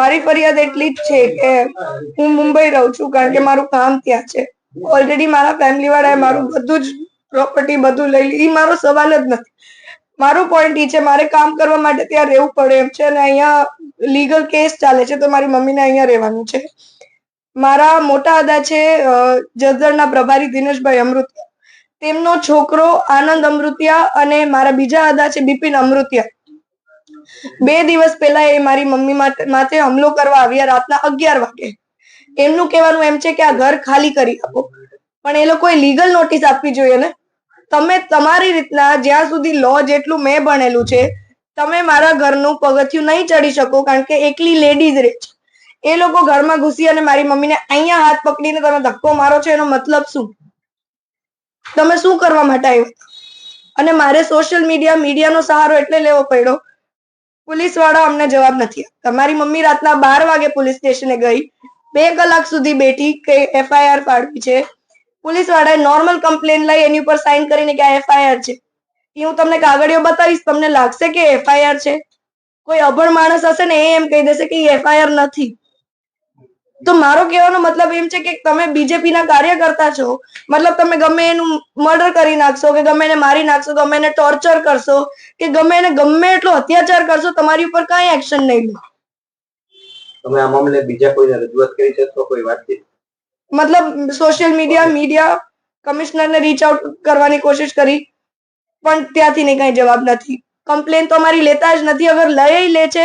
મારી ફરિયાદ એટલી જ છે કે હું મુંબઈ રહું છું, કારણ કે મારું કામ ત્યાં છે. ઓલરેડી મારા ફેમિલી વાળાએ મારું બધું જ પ્રોપર્ટી બધું લઈ લીધું. એ મારો સવાલ જ નથી. મારું પોઈન્ટ ઈ છે, મારે કામ કરવા માટે ત્યાં રહેવું પડે એમ છે અને અહીંયા લીગલ કેસ ચાલે છે, તો મારી મમ્મીને અહીંયા રહેવાનું છે. મારા મોટા દાદા છે જસદણના પ્રભારી દિનેશભાઈ અમૃતિયા. તેમનો છોકરો આનંદ અમૃતિયા અને મારા બીજા દાદા છે બિપિન અમૃતિયા. બે દિવસ પહેલા એ મારી મમ્મી માથે હમલો કરવા આવ્યા રાતના અગિયાર વાગે. એમનું કહેવાનું એમ છે કે આ ઘર ખાલી કરી આપો. પણ એ લોકોએ લીગલ નોટિસ આપવી જોઈએ ને. તમે તમારી રીતના જ્યાં સુધી લો જેટલું મેં ભણેલું છે, તમે મારા ઘરનું પગથિયું નહીં ચડી શકો કારણ કે એકલી લેડીઝ રહે છે. એ લોકો ઘરમાં ઘૂસી અને મારી મમ્મીને અહીંયા હાથ પકડીને તમે ધક્કો મારો છો એનો મતલબ શું? તમે શું કરવા માટે આવ્યા અને મારે સોશિયલ મીડિયા મીડિયાનો સહારો એટલે લેવો પડ્યો. પોલીસવાળા અમને જવાબ નથી તમારી મમ્મી રાતના બાર વાગે પોલીસ સ્ટેશને ગઈ. બે કલાક સુધી બેઠી કે એફઆઈઆર પાડવી છે. પોલીસ વાળાએ નોર્મલ કમ્પ્લેન લઈ એની ઉપર સાઇન કરીને કે આ એફઆઈઆર છે. એ હું તમને કાગળિયો બતાવીશ, તમને લાગશે કે એફઆઈઆર છે. કોઈ અભણ માણસ હશે ને એ એમ કહી દેશે કે એ એફઆઈઆર નથી. તો મારો કહેવાનો મતલબ એમ છે કે તમે બીજેપી ના કાર્યકર્તા છો મતલબ તમે ગમે એનું મર્ડર કરી નાખશો કે ગમે એને મારી નાખશો ગમે એને ટોર્ચર કરશો કે ગમે એને ગમે એટલો અત્યાચાર કરશો તમારી ઉપર કઈ એક્શન નહીં લો. તમે આ મામલે બીજા કોઈને રજૂઆત કરી છે તો કોઈ વાતચીત મતલબ સોશિયલ મીડિયા મીડિયા કમિશનરને રીચ આઉટ કરવાની કોશિશ કરી પણ ત્યાંથી નહીં કઈ જવાબ નથી. કમ્પ્લેન તો અમારી લેતા જ નથી અગર લઈ લે છે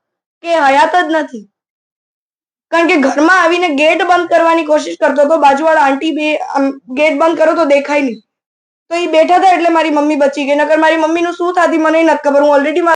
કે હયાત જ નથી. કારણ કે ઘરમાં આવીને ગેટ બંધ કરવાની કોશિશ કરતો હતો. બાજુવાળા આંટી બે ગેટ બંધ કરો તો દેખાય નહીં. તો એ બેઠા હતા એટલે મારી મમ્મી બચી ગઈ. નકર મારી મમ્મીનું શું થાતી મને નથી ખબર. હું ઓલરેડી